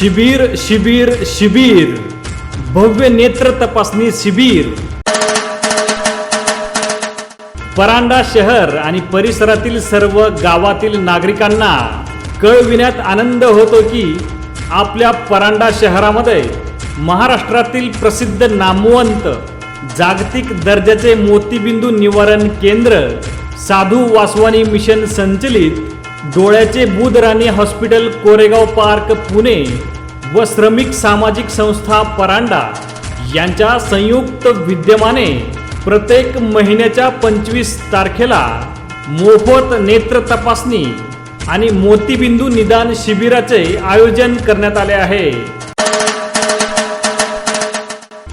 शिबीर शिबीर शिबीर. भव्य नेत्र तपासणी शिबीर. परांडा शहर आणि परिसरातील सर्व गावातील नागरिकांना कळविण्यात आनंद होतो की आपल्या परांडा शहरामध्ये महाराष्ट्रातील प्रसिद्ध नामवंत जागतिक दर्जाचे मोतीबिंदू निवारण केंद्र साधू वासवानी मिशन संचलित डोळ्याचे बुधराणी हॉस्पिटल कोरेगाव पार्क पुणे व श्रमिक सामाजिक संस्था परांडा यांच्या संयुक्त विद्यमाने प्रत्येक महिन्याच्या पंचवीस तारखेला मोफत नेत्र तपासणी आणि मोतीबिंदू निदान शिबिराचे आयोजन करण्यात आले आहे.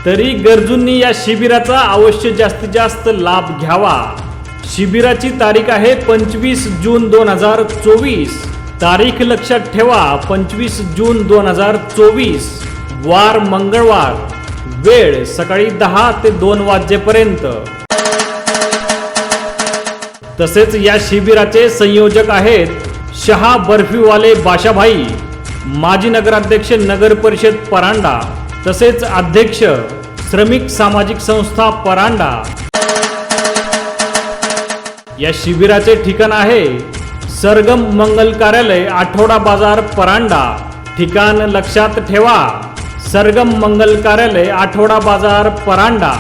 तरी गरजूंनी या शिबिराचा अवश्य जास्तीत जास्त लाभ घ्यावा. शिबिराची तारीख आहे पंचवीस जून दोन हजार चोवीस. तारीख लक्षात ठेवा पंचवीस जून दोन हजार चोवीस. वार मंगळवार. वेळ सकाळी दहा ते दोन वाजेपर्यंत. तसेच या शिबिराचे संयोजक आहेत शहा बर्फीवाले बाशाभाई माजी नगराध्यक्ष नगर परिषद परांडा तसेच अध्यक्ष श्रमिक सामाजिक संस्था परांडा या शिबिराचे ठिकाण आहे. सरगम मंगल कार्यालय आठवडा बाजार परांडा. ठिकाण लक्षात ठेवा. सरगम मंगल कार्यालय आठवडा बाजार परांडा.